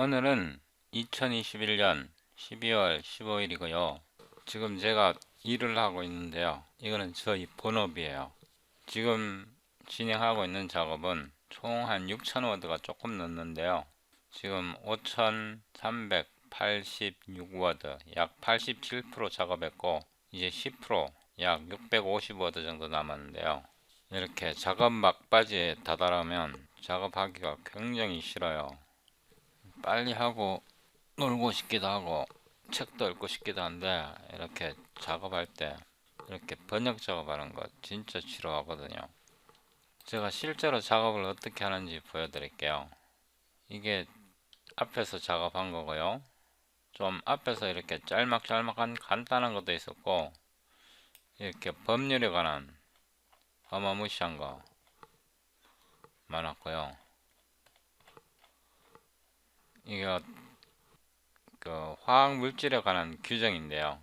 오늘은 2021년 12월 15일이고요. 지금 제가 일을 하고 있는데요. 이거는 저희 본업이에요. 지금 진행하고 있는 작업은 총 한 6,000워드가 조금 넘는데요. 지금 5,386워드, 약 87% 작업했고, 이제 10%약 650워드 정도 남았는데요. 이렇게 작업 막바지에 다다르면 작업하기가 굉장히 싫어요. 빨리 하고 놀고 싶기도 하고 책도 읽고 싶기도 한데 이렇게 작업할 때 이렇게 번역 작업하는 거 진짜 싫어하거든요. 제가 실제로 작업을 어떻게 하는지 보여드릴게요. 이게 앞에서 작업한 거고요. 좀 앞에서 이렇게 짤막짤막한 간단한 것도 있었고 이렇게 법률에 관한 어마무시한 거 많았고요. 이거 그 화학 물질에 관한 규정인데요.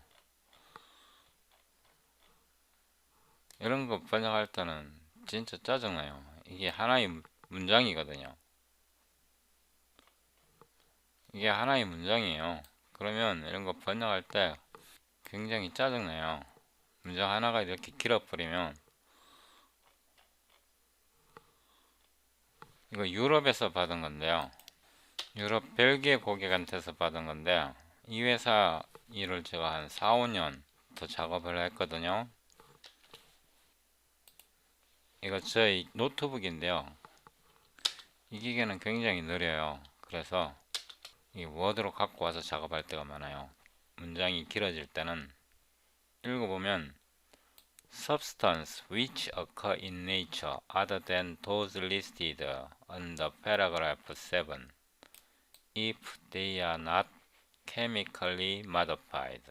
이런 거 번역할 때는 진짜 짜증나요. 이게 하나의 문- 문장이거든요. 이게 하나의 문장이에요. 그러면 이런 거 번역할 때 굉장히 짜증나요. 문장 하나가 이렇게 길어버리면 이거 유럽에서 받은 건데요. 유럽 벨기에 고객한테서 받은 건데 이 회사 일을 제가 한 4, 5년 더 작업을 했거든요. 이거 저희 노트북인데요. 이 기계는 굉장히 느려요. 그래서 이 워드로 갖고 와서 작업할 때가 많아요. 문장이 길어질 때는 읽어보면 substance which occur in nature other than those listed on the paragraph 7 if they are not chemically modified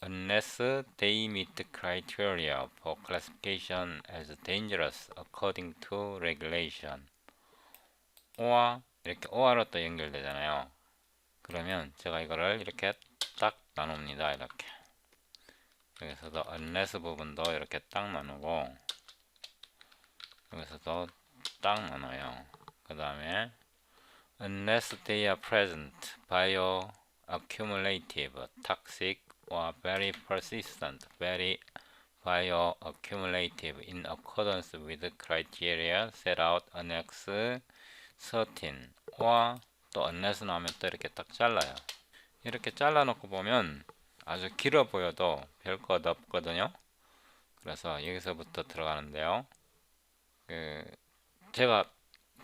unless they meet criteria for classification as dangerous according to regulation or 이렇게 or로 또 연결되잖아요 그러면 제가 이거를 이렇게 딱 나눕니다 이렇게 여기서도 unless 부분도 이렇게 딱 나누고 여기서도 딱 나눠요 그 다음에 unless they are present, bioaccumulative, toxic, or very persistent, very bioaccumulative in accordance with the criteria set out annex 13, or 또 unless 나오면 또 이렇게 딱 잘라요. 이렇게 잘라놓고 보면 아주 길어 보여도 별 것 없거든요. 그래서 여기서부터 들어가는데요. 그 제가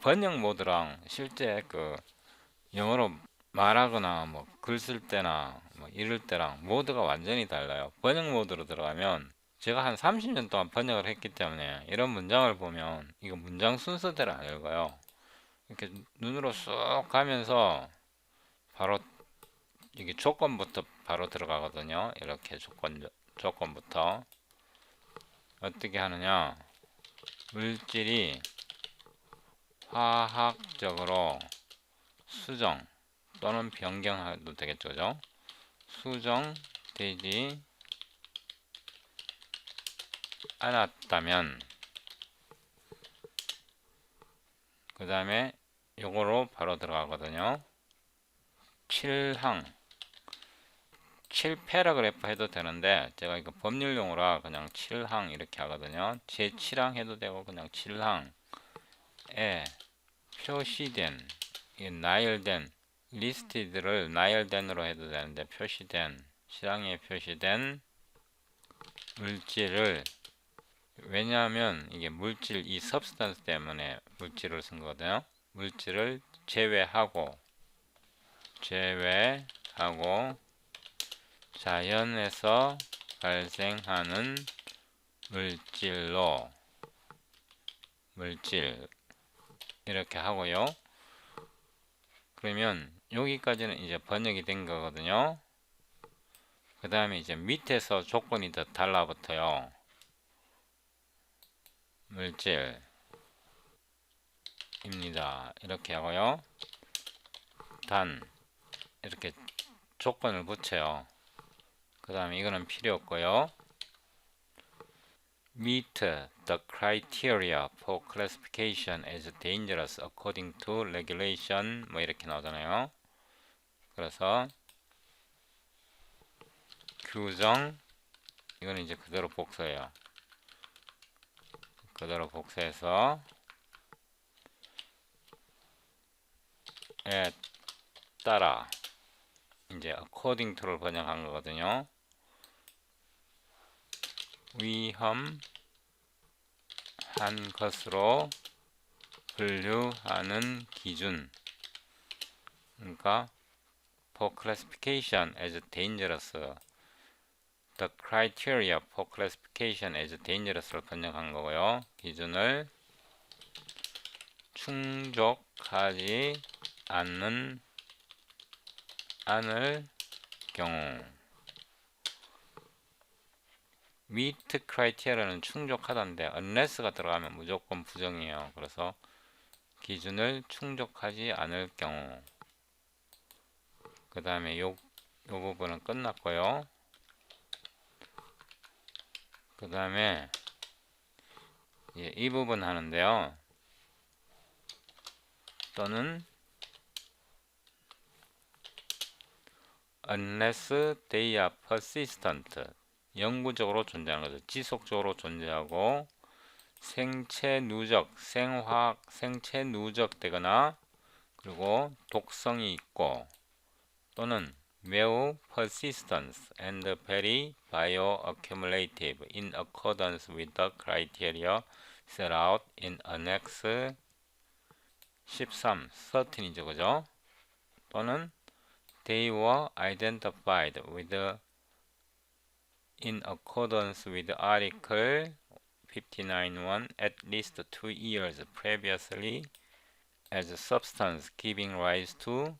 번역 모드랑 실제 그 영어로 말하거나 뭐 글 쓸 때나 뭐 이럴 때랑 모드가 완전히 달라요. 번역 모드로 들어가면 제가 한 30년 동안 번역을 했기 때문에 이런 문장을 보면 이거 문장 순서대로 안 읽어요. 이렇게 눈으로 쑥 가면서 바로 이게 조건부터 바로 들어가거든요. 이렇게 조건 조건부터 어떻게 하느냐? 물질이 화학적으로 수정 또는 변경해도 되겠죠, 그죠? 수정되지 않았다면 그 다음에 요거로 바로 들어가거든요. 7항 7패러그래프 해도 되는데 제가 이거 법률용어라 그냥 7항 이렇게 하거든요. 제 7항 해도 되고 그냥 7항 에 표시된 이 나열된 리스티드를 나열된으로 해도 되는데 표시된 시장에 표시된 물질을 왜냐하면 이게 물질 이 substance 때문에 물질을 쓴 거거든요. 물질을 제외하고 제외하고 자연에서 발생하는 물질로 물질 이렇게 하고요. 그러면 여기까지는 이제 번역이 된 거거든요. 그 다음에 이제 밑에서 조건이 더 달라붙어요. 물질입니다. 이렇게 하고요. 단 이렇게 조건을 붙여요. 그 다음에 이거는 필요 없고요. Meet the criteria for classification as dangerous according to regulation 뭐 이렇게 나오잖아요. 그래서 규정 이거는 이제 그대로 복사해요. 그대로 복사해서 에 따라 이제 according to를 번역한 거거든요. 위험한 것으로 분류하는 기준 그러니까 for classification as dangerous the criteria for classification as dangerous를 번역한 거고요. 기준을 충족하지 않는 않을 경우 meet criteria는 충족하다인데 unless가 들어가면 무조건 부정이에요. 그래서 기준을 충족하지 않을 경우 그 다음에 요, 요 부분은 끝났고요. 그 다음에 이 부분 하는데요. 또는 unless they are persistent 영구적으로 존재하는 거죠. 지속적으로 존재하고 생체 누적, 생화학, 생체 누적되거나 그리고 독성이 있고 또는 매우 persistent and very bioaccumulative in accordance with the criteria set out in Annex 13, 13이죠, 그죠? 또는 they were identified with in accordance with Article 59.1 at least two years previously as a substance giving rise to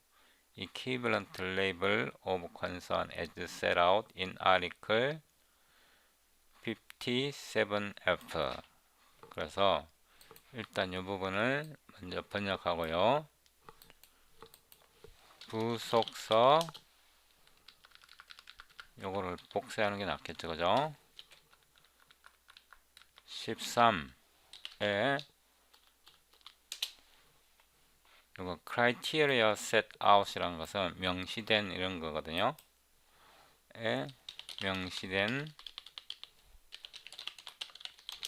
equivalent level of concern as set out in Article 57F 그래서 일단 이 부분을 먼저 번역하고요. 부속서 요거를 복사하는 게 낫겠죠, 그죠? 13에 요거 criteria set out이라는 것은 명시된 이런 거거든요. 에 명시된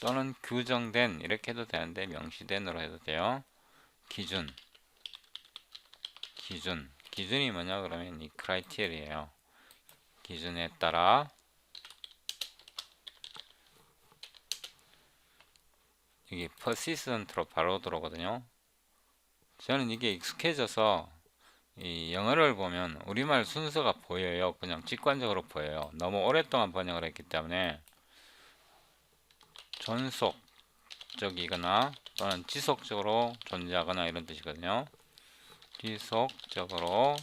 또는 규정된 이렇게 해도 되는데 명시된으로 해도 돼요. 기준 기준 기준이 뭐냐 그러면 이 크라이테리예요. 기준에 따라 이게 persistent로 바로 들어오거든요. 저는 이게 익숙해져서 이 영어를 보면 우리말 순서가 보여요. 그냥 직관적으로 보여요. 너무 오랫동안 번역을 했기 때문에 전속적이거나 또는 지속적으로 존재하거나 이런 뜻이거든요. 지속적으로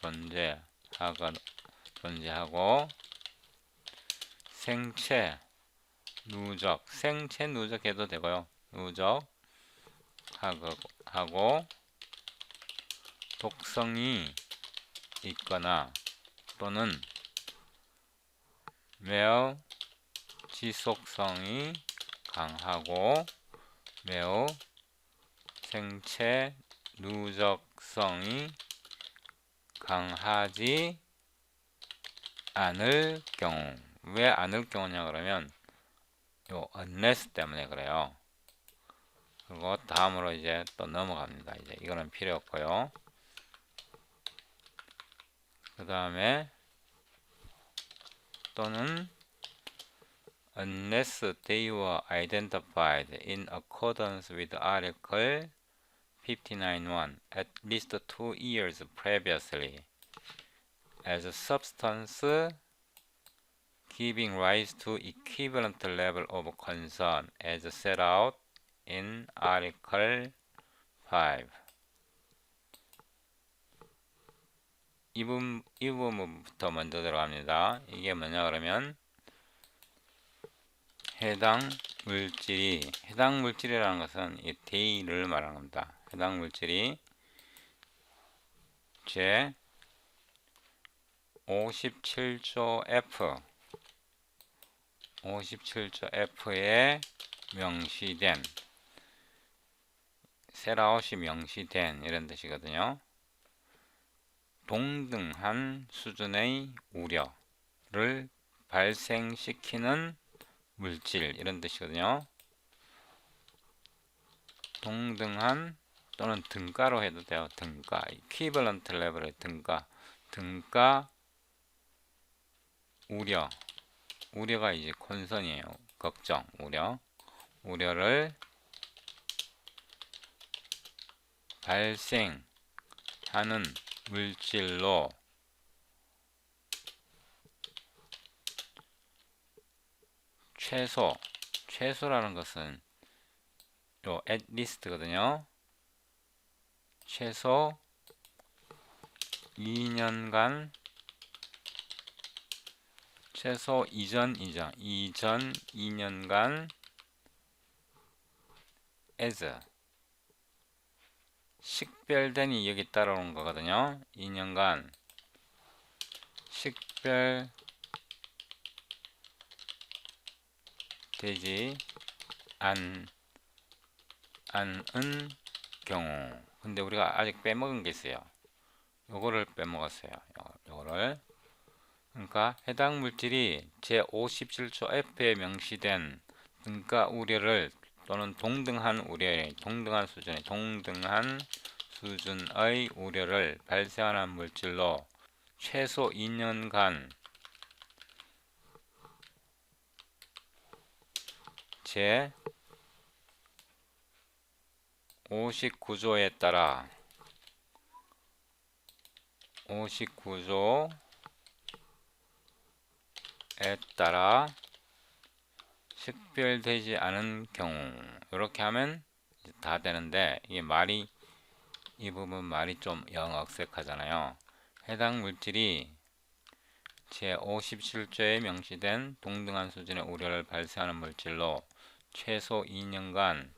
존재하거나 존재하고 생체 누적 생체 누적 해도 되고요. 누적 하고 독성이 있거나 또는 매우 지속성이 강하고 매우 생체 누적성이 강하지 않을 경우 왜 않을 경우냐 그러면 요 unless 때문에 그래요 그리고 다음으로 이제 또 넘어갑니다 이제 이거는 필요 없고요 그 다음에 또는 unless they were identified in accordance with article 59.1 at least two years previously as a substance giving rise to equivalent level of concern as set out in Article 5. 이, 부분, 이 부분부터 먼저 들어갑니다. 이게 뭐냐 그러면 해당 물질이 해당 물질이라는 것은 이 데이를 말하는 겁니다. 해당 물질이 제 57조 F 57조 F에 명시된 셀아웃이 명시된 이런 뜻이거든요. 동등한 수준의 우려를 발생시키는 물질 이런 뜻이거든요. 동등한 또는 등가로 해도 돼요. 등가. equivalent level의 등가. 등가 우려. 우려가 이제 콘선이에요. 걱정, 우려. 우려를 발생하는 물질로 최소, 최소라는 것은 요 at least거든요. 최소 2년간 최소 이전 이전 이전 2년간 as. 식별된이 여기 따라오는 거거든요. 2년간. 식별 되지 않 않은 경우. 근데 우리가 아직 빼먹은 게 있어요. 요거를 빼먹었어요. 요, 요거를 그러니까 해당 물질이 제57조 F에 명시된 등가 우려를 또는 동등한 우려의 동등한 수준의 동등한 수준의 우려를 발생하는 물질로 최소 2년간 제 59조에 따라 59조 에 따라 식별되지 않은 경우 이렇게 하면 다 되는데 이게 말이 이 부분 말이 좀 영 억색하잖아요. 해당 물질이 제57조에 명시된 동등한 수준의 우려를 발생하는 물질로 최소 2년간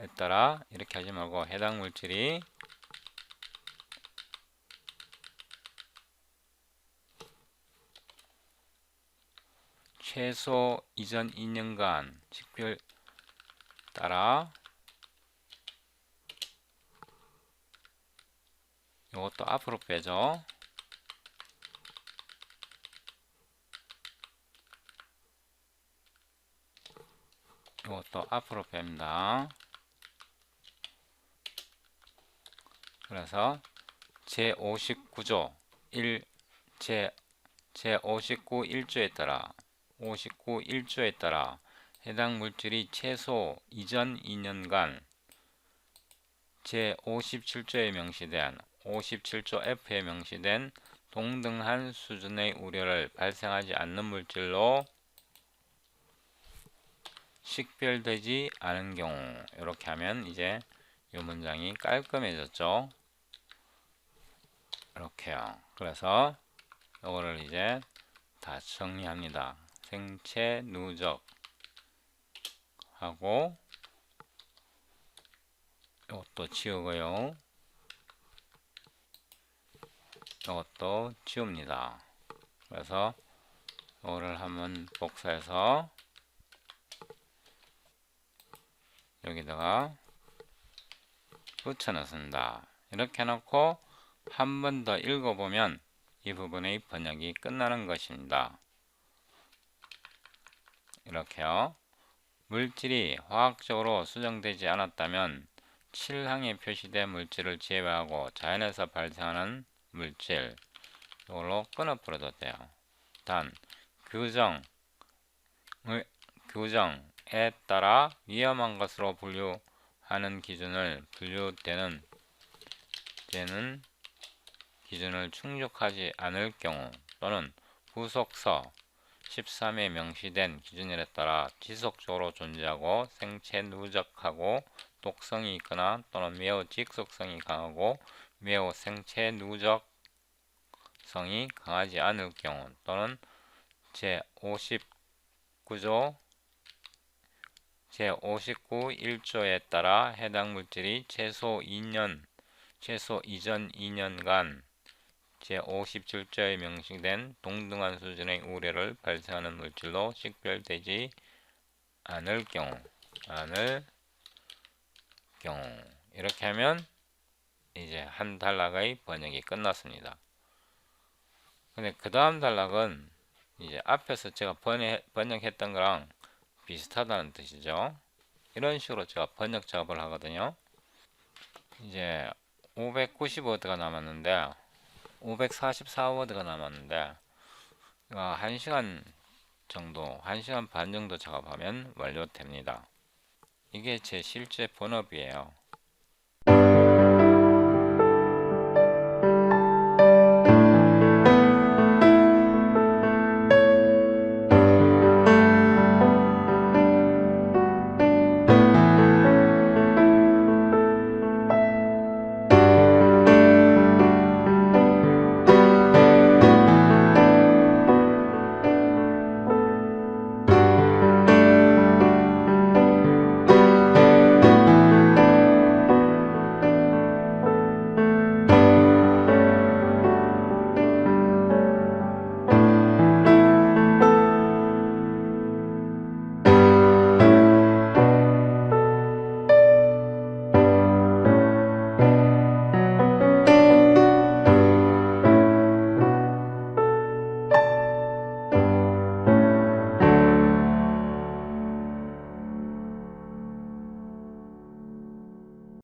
에 따라 이렇게 하지 말고 해당 물질이 최소 이전 2년간 식별 따라 이것도 앞으로 빼죠. 이것도 앞으로 뺍니다. 그래서 제59조 1 제, 제59 1조에 따라 59 1조에 따라 해당 물질이 최소 이전 2년간 제57조에 명시된 57조 F에 명시된 동등한 수준의 우려를 발생하지 않는 물질로 식별되지 않은 경우 이렇게 하면 이제 이 문장이 깔끔해졌죠. 이렇게요. 그래서 이거를 이제 다 정리합니다. 생체 누적 하고 이것도 지우고요. 이것도 지웁니다. 그래서 이거를 한번 복사해서 여기다가 붙여 넣습니다. 이렇게 해놓고 한 번 더 읽어보면 이 부분의 번역이 끝나는 것입니다. 이렇게요. 물질이 화학적으로 수정되지 않았다면 7항에 표시된 물질을 제외하고 자연에서 발생하는 물질 이걸로 끊어버려도 돼요. 단 규정 규정에 따라 위험한 것으로 분류하는 기준을 분류되는 되는 기준을 충족하지 않을 경우 또는 후속서 13에 명시된 기준에 따라 지속적으로 존재하고 생체 누적하고 독성이 있거나 또는 매우 직속성이 강하고 매우 생체 누적성이 강하지 않을 경우 또는 제59조 제59 1조에 따라 해당 물질이 최소 2년 최소 이전 2년간 제57조에 명시된 동등한 수준의 우려를 발생하는 물질로 식별되지 않을 경우 않을 경우 이렇게 하면 이제 한 단락의 번역이 끝났습니다. 근데 그 다음 단락은 이제 앞에서 제가 번역, 번역했던 거랑 비슷하다는 뜻이죠. 이런 식으로 제가 번역 작업을 하거든요. 이제 590워드가 남았는데 544워드가 남았는데 1시간 정도, 1시간 반 정도 작업하면 완료됩니다. 이게 제 실제 본업이에요.